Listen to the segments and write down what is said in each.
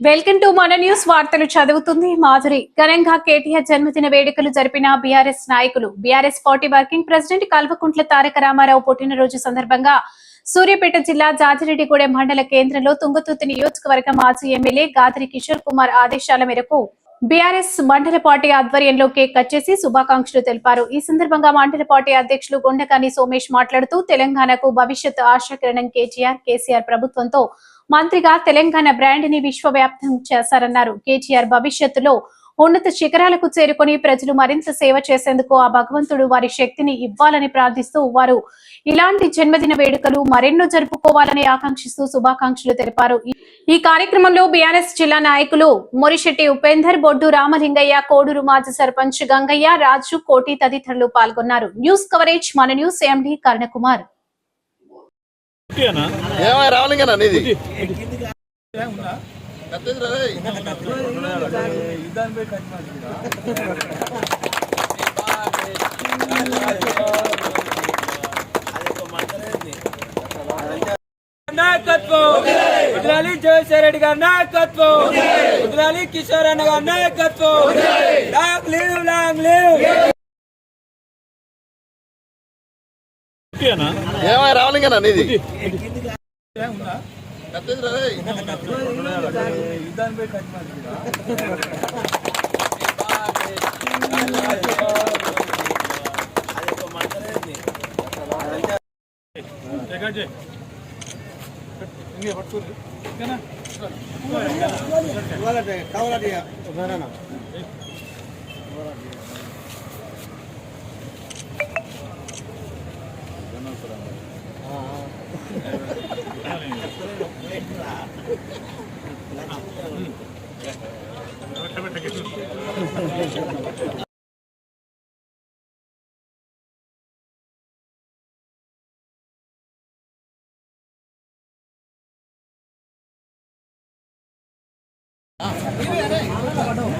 Welcome to మన news వార్తలు చదువుతుంది మాధురి. ఘనంగా కేటీఆర్ జన్మదిన వేడుకలు జరిపిన బీఆర్ఎస్ నాయకులు BRS party working president Kalvakuntla Taraka Ramarao పుట్టినరోజు సందర్భంగా సూర్యాపేట జిల్లా జాజిరెడ్డిగూడెం మండల కేంద్రంలో తుంగతుర్తి నియోజకవర్గ మాజీ ఎమ్మెల్యే గాదిరి కిషోర్ కుమార్ ఆదేశాల మేరకు బీఆర్ఎస్ మండల పార్టీ ఆధ్వర్యంలో కేక్ కట్ చేసి శుభాకాంక్షలు తెలిపారు. ఈ సందర్భంగా మండల పార్టీ అధ్యక్షులు గుండకాని సోమేష్ మాట్లాడుతూ తెలంగాణకు భవిష్యత్ ఆశాకిరణం కేజీఆర్ కేసీఆర్ ప్రభుత్వంతో మంత్రిగా తెలంగాణ బ్రాండ్ని విశ్వవ్యాప్తం చేశారన్నారు. కేటీఆర్ భవిష్యత్తులో ఉన్నత శిఖరాలకు చేరుకొని ప్రజలు మరింత సేవ చేసేందుకు ఆ భగవంతుడు వారి శక్తిని ఇవ్వాలని ప్రార్థిస్తూ వారు ఇలాంటి జన్మదిన వేడుకలు మరెన్నో జరుపుకోవాలని ఆకాంక్షిస్తూ శుభాకాంక్షలు తెలిపారు. ఈ- కార్యక్రమంలో బీఆర్ఎస్ జిల్లా నాయకులు మొరిశెట్టి ఉపేందర్ బొడ్డు రామలింగయ్య కోడూరు మాజీ సర్పంచ్ గంగయ్య రాజు కోటి తదితరులు పాల్గొన్నారు. న్యూస్ కవరేజ్ మన న్యూస్ ఎండి కర్ణకుమార్? ఏమై రావలింగనా నీది. నాయకత్వం. వదిలాలి జయశ్వర రెడ్డి గారి నాయకత్వం. వదిలాలి కిషోర్ అన్న గారి నాయకత్వం. Long leave long leave. కుట్టియేనా? ఏమై రావలింగనా నీది? ¿Qué es? あ、いやや、なた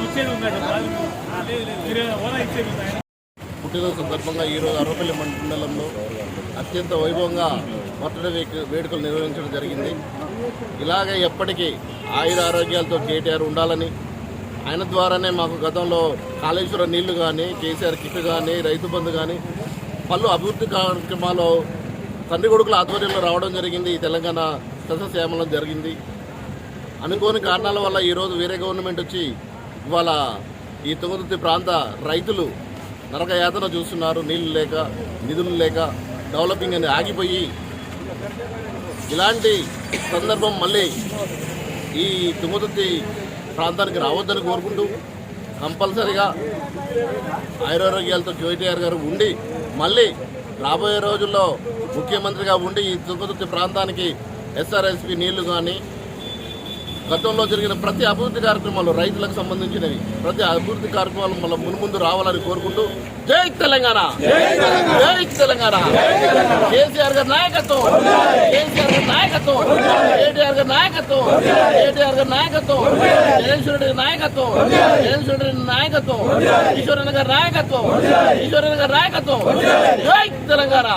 వచ్చేది ఉందా లేదు, లేదు. మీరు ఓలా ఇచ్చేది ఉందా పుట్టినరోజు సందర్భంగా ఈరోజు అరవపల్లి మండలంలో అత్యంత వైభవంగా బర్త్డే వేడుకలు నిర్వహించడం జరిగింది. ఇలాగే ఎప్పటికీ ఆయుర ఆరోగ్యాలతో కేటీఆర్ ఉండాలని ఆయన ద్వారానే మాకు గతంలో కాళేశ్వర నీళ్ళు కానీ కేసీఆర్ కిట్ కానీ రైతు బంధు కానీ పలు అభివృద్ధి కార్యక్రమాలు తండ్రి కొడుకుల ఆధ్వర్యంలో రావడం జరిగింది. ఈ తెలంగాణ సస్యశ్యామలం జరిగింది. అనుకోని కారణాల వల్ల ఈరోజు వేరే గవర్నమెంట్ వచ్చి ఇవాళ ఈ తుంగతుర్తి ప్రాంత రైతులు నరక చూస్తున్నారు నీళ్ళు లేక నిధులు లేక డెవలపింగ్ అని ఆగిపోయి ఇలాంటి సందర్భం మళ్ళీ ఈ తుమ్మతుర్తి ప్రాంతానికి రావద్దని కోరుకుంటూ కంపల్సరిగా ఆయురారోగ్యాలతో కేటీఆర్ గారు ఉండి మళ్ళీ రాబోయే రోజుల్లో ముఖ్యమంత్రిగా ఉండి ఈ తుమ్మతుర్తి ప్రాంతానికి ఎస్ఆర్ఎస్పి నీళ్ళు కానీ గతంలో జరిగిన ప్రతి అభివృద్ధి కార్యక్రమాలు రైతులకు సంబంధించినవి. ప్రతి అభివృద్ధి కార్యక్రమాలు మళ్ళీ మున్ముందు రావాలని కోరుకుంటూ జై తెలంగాణ. జై తెలంగాణ. కేసీఆర్ గారి నాయకత్వం. కేసీఆర్ గారి నాయకత్వం. కేటీఆర్ గారి నాయకత్వం. కేటీఆర్ గారి నాయకత్వం. జగన్శ్వర రెడ్డి నాయకత్వం. జగన్శ్వర రెడ్డి నాయకత్వం. ఈశ్వరన్న గారి నాయకత్వం. ఈశ్వరన్న గారి నాయకత్వం. జై తెలంగాణ.